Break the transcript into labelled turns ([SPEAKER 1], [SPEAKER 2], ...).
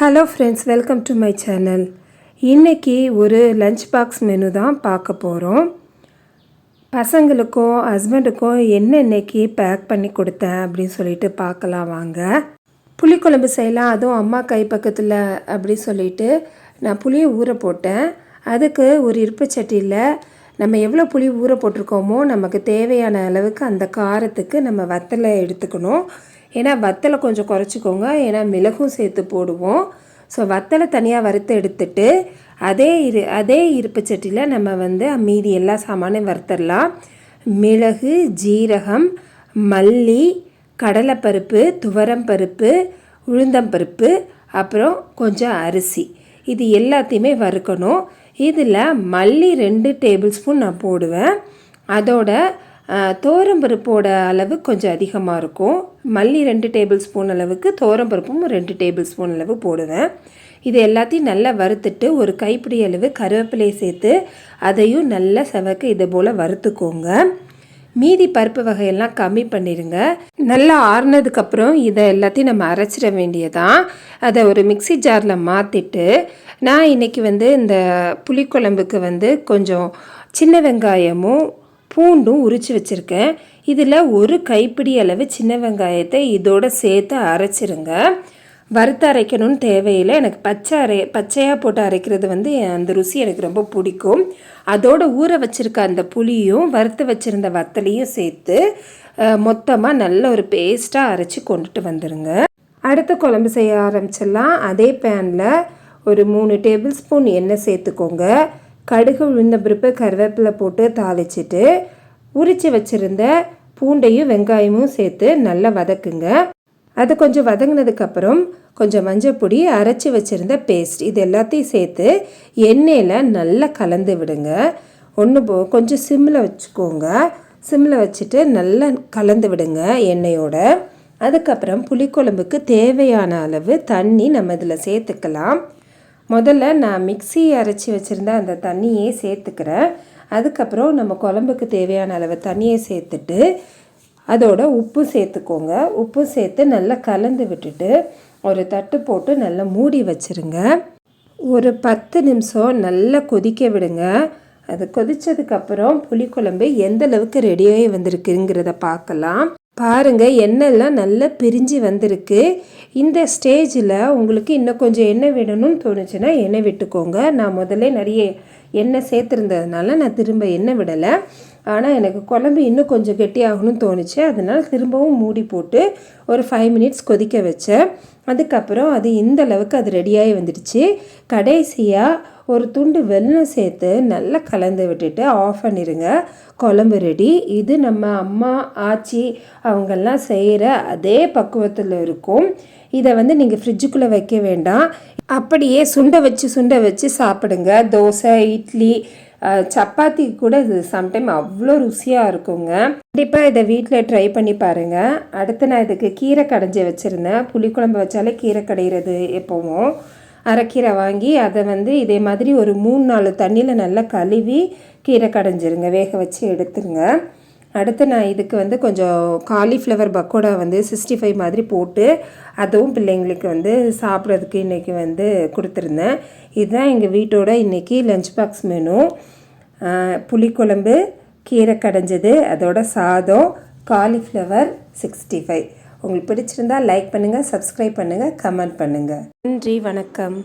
[SPEAKER 1] Hello friends welcome to my channel இன்றைக்கி ஒரு lunch box menu தான் பார்க்க போகிறோம் பசங்களுக்கும் ஹஸ்பண்டுக்கும் என்ன இன்னைக்கு பேக் பண்ணி கொடுத்தேன் அப்படின்னு சொல்லிட்டு பார்க்கலாம் வாங்க. புளிக்குழம்பு செய்யலாம் அதுவும் அம்மா கை பக்கத்தில் அப்படி சொல்லிட்டு நான் புளியை ஊற போட்டேன். அதுக்கு ஒரு இருப்பு சட்டியில் நம்ம எவ்வளோ புளி ஊற போட்டிருக்கோமோ நமக்கு தேவையான அளவுக்கு அந்த காரத்துக்கு நம்ம வத்தலை எடுத்துக்கணும். ஏன்னா வத்தலை கொஞ்சம் குறைச்சிக்கோங்க. ஏன்னா மிளகும் சேர்த்து போடுவோம். ஸோ வத்தலை தனியாக வறுத்து எடுத்துட்டு அதே இரு அதே இருப்பு சட்டியில் நம்ம வந்து மீதி எல்லா சாமானையும் வறுத்துடலாம் மிளகு ஜீரகம் மல்லி கடலைப்பருப்பு துவரம்பருப்பு உளுந்தம்பருப்பு அப்புறம் கொஞ்சம் அரிசி. இது எல்லாத்தையுமே வறுக்கணும். இதில் மல்லி ரெண்டு டேபிள் ஸ்பூன் நான் போடுவேன். அதோட தோரம்பருப்போட அளவு கொஞ்சம் அதிகமாக இருக்கும். மல்லி ரெண்டு டேபிள் ஸ்பூன் அளவுக்கு தோரம்பருப்பும் ரெண்டு டேபிள் ஸ்பூன் அளவு போடுவேன். இது எல்லாத்தையும் நல்லா வறுத்துட்டு ஒரு கைப்பிடி அளவு கருவேப்பிலையை சேர்த்து அதையும் நல்லா செவக்க இதை போல் வறுத்துக்கோங்க. மீதி பருப்பு வகையெல்லாம் கம்மி பண்ணிடுங்க. நல்லா ஆறுனதுக்கப்புறம் இதை எல்லாத்தையும் நம்ம அரைச்சிட வேண்டியதான் அதை ஒரு மிக்சி ஜாரில் மாற்றிட்டு நான் இன்றைக்கி வந்து இந்த புளிக்குழம்புக்கு வந்து கொஞ்சம் சின்ன வெங்காயமும் பூண்டும் உரித்து வச்சுருக்கேன். இதில் ஒரு கைப்பிடி அளவு சின்ன வெங்காயத்தை இதோட சேர்த்து அரைச்சிருங்க. வறுத்து அரைக்கணும்னு தேவையில்லை. எனக்கு பச்சை அரை பச்சையாக போட்டு அரைக்கிறது வந்து அந்த ருசி எனக்கு ரொம்ப பிடிக்கும். அதோட ஊற வச்சுருக்க அந்த புளியும் வறுத்து வச்சுருந்த வத்தலையும் சேர்த்து மொத்தமாக நல்ல ஒரு பேஸ்ட்டாக அரைச்சி கொண்டுட்டு வந்துடுங்க அடுத்த குழம்பு செய்ய ஆரம்பிச்சிடலாம். அதே பேனில் ஒரு மூணு டேபிள் ஸ்பூன் எண்ணெய் சேர்த்துக்கோங்க. கடுகு உளுந்த பருப்பு கருவேப்பிலை போட்டு தாளிச்சிட்டு உரித்து வச்சுருந்த பூண்டையும் வெங்காயமும் சேர்த்து நல்லா வதக்குங்க. அது கொஞ்சம் வதங்கினதுக்கப்புறம் கொஞ்சம் மஞ்சள் பொடி அரைச்சி வச்சுருந்த பேஸ்ட் இது எல்லாத்தையும் சேர்த்து எண்ணெயில் நல்லா கலந்து விடுங்க. ஒன்று போ கொஞ்சம் சிம்மில் வச்சுக்கோங்க. சிம்மில் வச்சுட்டு நல்லா கலந்து விடுங்க எண்ணெயோட. அதுக்கப்புறம் புளிக்குழம்புக்கு தேவையான அளவு தண்ணி நம்ம இதில் சேர்த்துக்கலாம். முதல்ல நான் மிக்சி அரைச்சி வச்சுருந்த அந்த தண்ணியே சேர்த்துக்கிறேன். அதுக்கப்புறம் நம்ம குழம்புக்கு தேவையான அளவு தண்ணியை சேர்த்துட்டு அதோட உப்பு சேர்த்துக்கோங்க. உப்பு சேர்த்து நல்லா கலந்து விட்டுட்டு ஒரு தட்டு போட்டு நல்லா மூடி வச்சுருங்க. ஒரு பத்து நிமிஷம் நல்லா கொதிக்க விடுங்க. அது கொதித்ததுக்கப்புறம் புளிக்குழம்பு எந்த அளவுக்கு ரெடியாகி வந்திருக்குங்கிறத பார்க்கலாம். பாருங்கள் எண்ணெய்லாம் நல்லா பிரிஞ்சு வந்திருக்கு. இந்த ஸ்டேஜில் உங்களுக்கு இன்னும் கொஞ்சம் எண்ணெய் விடணும்னு தோணுச்சுன்னா எண்ணெய் விட்டுக்கோங்க. நான் முதல்ல நிறைய எண்ணெய் சேர்த்துருந்ததுனால நான் திரும்ப எண்ணெய் விடலை. ஆனால் எனக்கு குழம்பு இன்னும் கொஞ்சம் கெட்டியாகணும்னு தோணுச்சு. அதனால் திரும்பவும் மூடி போட்டு ஒரு ஃபைவ் மினிட்ஸ் கொதிக்க வச்சேன். அதுக்கப்புறம் அது இந்த அளவுக்கு அது ரெடியாகி வந்துடுச்சு. கடைசியாக ஒரு துண்டு வெல்லம் சேர்த்து நல்லா கலந்து விட்டுட்டு ஆஃப் பண்ணிடுங்க குழம்பு ரெடி இது நம்ம அம்மா ஆச்சி அவங்கெல்லாம் செய்கிற அதே பக்குவத்தில் இருக்கும். இதை வந்து நீங்கள் ஃப்ரிட்ஜுக்குள்ளே வைக்க வேண்டாம். அப்படியே சுண்டை வச்சு சுண்டை வச்சு சாப்பிடுங்க. தோசை இட்லி சப்பாத்தி கூட இது சம்டைம் அவ்வளோ ருசியாக இருக்குங்க. கண்டிப்பாக இதை வீட்டில் ட்ரை பண்ணி பாருங்கள் அடுத்து நான் இதுக்கு கீரை கடைஞ்சி வச்சுருந்தேன். புளிக்குழம்பு வச்சாலே கீரை கடைகிறது எப்போவும். அரைக்கீரை வாங்கி அதை வந்து இதே மாதிரி ஒரு மூணு நாலு தண்ணியில் நல்லா கழுவி கீரை கடைஞ்சிருங்க. வேக வச்சு எடுத்துருங்க. அடுத்து நான் இதுக்கு வந்து கொஞ்சம் காலிஃப்ளவர் பக்கோடா வந்து சிக்ஸ்டி ஃபைவ் மாதிரி போட்டு அதுவும் பிள்ளைங்களுக்கு வந்து சாப்பிட்றதுக்கு இன்றைக்கி வந்து கொடுத்துருந்தேன். இதுதான் எங்கள் வீட்டோட இன்றைக்கி லஞ்ச் பாக்ஸ் மெனு புளிக்குழம்பு கீரை கடைஞ்சது அதோட சாதம் காலிஃப்ளவர் சிக்ஸ்டி ஃபைவ் உங்களுக்கு பிடிச்சிருந்தால் லைக் பண்ணுங்கள் சப்ஸ்கிரைப் பண்ணுங்கள் கமெண்ட் பண்ணுங்கள் நன்றி வணக்கம்.